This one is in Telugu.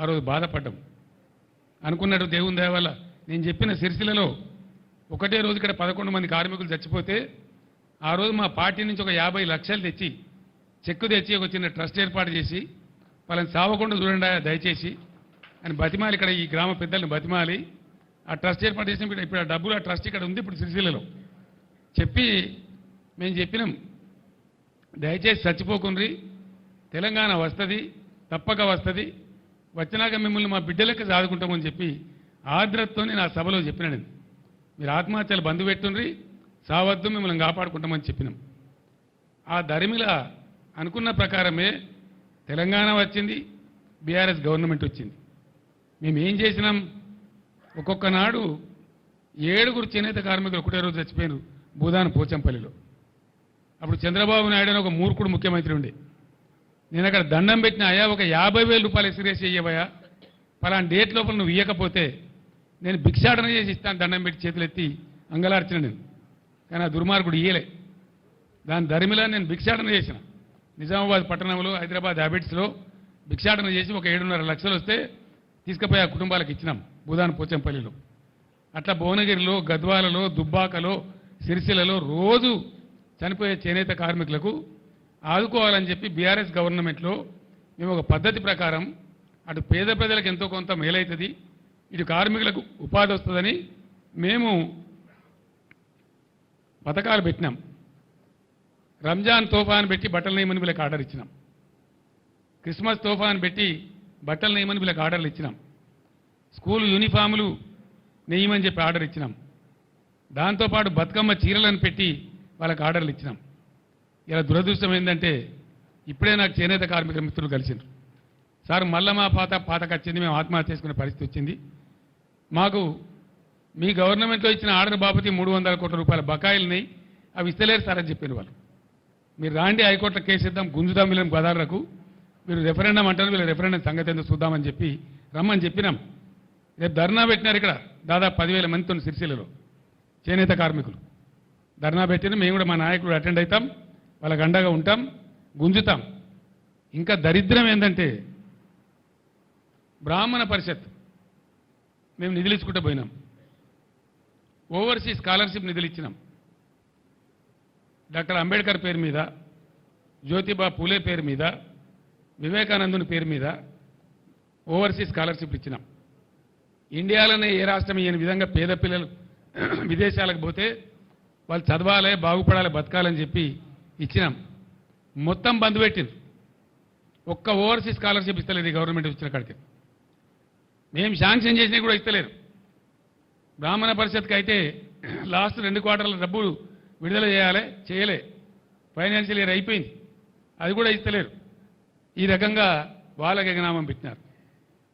ఆ రోజు బాధపడ్డాం. అనుకున్నట్టు దేవుని దేవాల వల్ల. నేను చెప్పిన సిరిసిలలో ఒకటే రోజు ఇక్కడ పదకొండు మంది కార్మికులు చచ్చిపోతే ఆ రోజు మా పార్టీ నుంచి ఒక యాభై లక్షలు తెచ్చి చెక్కు తెచ్చి ఒక చిన్న ట్రస్ట్ ఏర్పాటు చేసి వాళ్ళని సావకుండా చూడండి దయచేసి అని బతిమాలి ఇక్కడ ఈ గ్రామ పెద్దల్ని బతిమాలి. ఆ ట్రస్ట్ ఏర్పాటు చేసిన ఇప్పుడు- ఇప్పుడు ఆ డబ్బులు ఆ ట్రస్ట్ ఇక్కడ ఉంది ఇప్పుడు సిరిసిల్లలో. చెప్పి మేము చెప్పినాం దయచేసి చచ్చిపోకుండ్రి. తెలంగాణ వస్తుంది తప్పక వస్తుంది. వచ్చినాక మిమ్మల్ని మా బిడ్డలకు సాదుకుంటామని చెప్పి ఆర్ద్రతతో నేను ఆ సభలో చెప్పిన నేను. మీరు ఆత్మహత్యలు బంధు పెట్టుండ్రి సావద్దు మిమ్మల్ని కాపాడుకుంటామని చెప్పినాం. ఆ ధరిమిల అనుకున్న ప్రకారమే తెలంగాణ వచ్చింది బీఆర్ఎస్ గవర్నమెంట్ వచ్చింది. మేము ఏం చేసినాం? ఒక్కొక్క నాడు ఏడుగురు చేనేత కార్మికులు ఒకటే రోజు చచ్చిపోయారు భూదాన్ పోచంపల్లిలో. అప్పుడు చంద్రబాబు నాయుడు అని ఒక మూర్ఖుడు ముఖ్యమంత్రి ఉండే. నేను అక్కడ దండం పెట్టిన అయ్యా ఒక యాభై వేల రూపాయలు ఎక్స్గ్రేస్ చేయబోయా పలానా డేట్ లోపల నువ్వు ఇవ్వకపోతే నేను భిక్షాటన చేసి ఇస్తాను దండం పెట్టి చేతులు ఎత్తి అంగలార్చిన నేను. కానీ ఆ దుర్మార్గుడు ఇయ్యలే. దాని ధరిమిలా నేను భిక్షాటన చేసిన. నిజామాబాద్ పట్టణంలో హైదరాబాద్ హ్యాబిట్స్లో భిక్షాటన చేసి ఒక ఏడున్నర లక్షలు వస్తే తీసుకుపోయి ఆ కుటుంబాలకు ఇచ్చినాం భూదాన్ పోచంపల్లిలో. అట్లా భువనగిరిలో గద్వాలలో దుబ్బాకలో సిరిసిల్లలో రోజు చనిపోయే చేనేత కార్మికులకు ఆదుకోవాలని చెప్పి బీఆర్ఎస్ గవర్నమెంట్లో మేము ఒక పద్ధతి ప్రకారం అటు పేద ప్రజలకు ఎంతో కొంత మేలవుతుంది ఇటు కార్మికులకు ఉపాధి వస్తుందని మేము పథకాలు పెట్టినాం. రంజాన్ తోఫాన్ పెట్టి బట్టల నేమని వీళ్ళకి ఆర్డర్ ఇచ్చినాం. క్రిస్మస్ తోఫాన్ పెట్టి బట్టల నేమని వీళ్ళకి ఆర్డర్లు ఇచ్చినాం. స్కూల్ యూనిఫాములు నెయ్యమని చెప్పి ఆర్డర్ ఇచ్చినాం. దాంతోపాటు బతుకమ్మ చీరలను పెట్టి వాళ్ళకి ఆర్డర్లు ఇచ్చినాం. ఇలా దురదృష్టం ఏంటంటే ఇప్పుడే నాకు చేనేత కార్మిక మిత్రులు కలిసిండ్రు. సార్ మళ్ళా మా పాత పాతకొచ్చింది మేము ఆత్మహత్య చేసుకునే పరిస్థితి వచ్చింది. మాకు మీ గవర్నమెంట్లో ఇచ్చిన ఆర్డర్ బాపతి మూడు వందల కోట్ల రూపాయల బకాయిలున్నాయి అవి ఇస్తలేరు సార్ అని చెప్పారు వాళ్ళు. మీరు రాండి హైకోర్టులో కేసు ఇద్దాం గుంజుదాం వీళ్ళని గదాలకు మీరు రెఫరెండం అంటారు వీళ్ళ రెఫరెండం సంగతి ఏందో చూద్దామని చెప్పి రమ్మని చెప్పినాం. రేపు ధర్నా పెట్టినారు ఇక్కడ దాదాపు పదివేల మందితో సిరిసిల్లలో చేనేత కార్మికులు. ధర్నా పెట్టిన మేము కూడా మా నాయకుడు అటెండ్ అవుతాం. వాళ్ళకి అండగా ఉంటాం గుంజుతాం. ఇంకా దరిద్రం ఏంటంటే బ్రాహ్మణ పరిషత్ మేము నిధులు ఇచ్చుకుంటూ పోయినాం. ఓవర్సీస్ స్కాలర్షిప్ నిధులు ఇచ్చినాం. డాక్టర్ అంబేద్కర్ పేరు మీద జ్యోతిబా పూలే పేరు మీద వివేకానందుని పేరు మీద ఓవర్సీస్ స్కాలర్షిప్ ఇచ్చినాం. ఇండియాలోనే ఏ రాష్ట్రం ఇయ్యని విధంగా పేద పిల్లలు విదేశాలకు పోతే వాళ్ళు చదవాలి బాగుపడాలి బతకాలని చెప్పి ఇచ్చినాం. మొత్తం బంద్ పెట్టింది. ఒక్క ఓవర్సీస్ స్కాలర్షిప్ ఇస్తలేదు గవర్నమెంట్ ఇచ్చిన కాడికి. మేము శాంక్షన్ చేసినా కూడా ఇస్తలేరు. బ్రాహ్మణ పరిషత్కి అయితే లాస్ట్ రెండు క్వార్టర్ల డబ్బులు విడుదల చేయాలి చేయలే. ఫైనాన్షియల్ ఇయర్ అయిపోయింది. అది కూడా ఇస్తలేరు. ఈ రకంగా వాళ్ళకి ఎగనామం పెట్టినారు.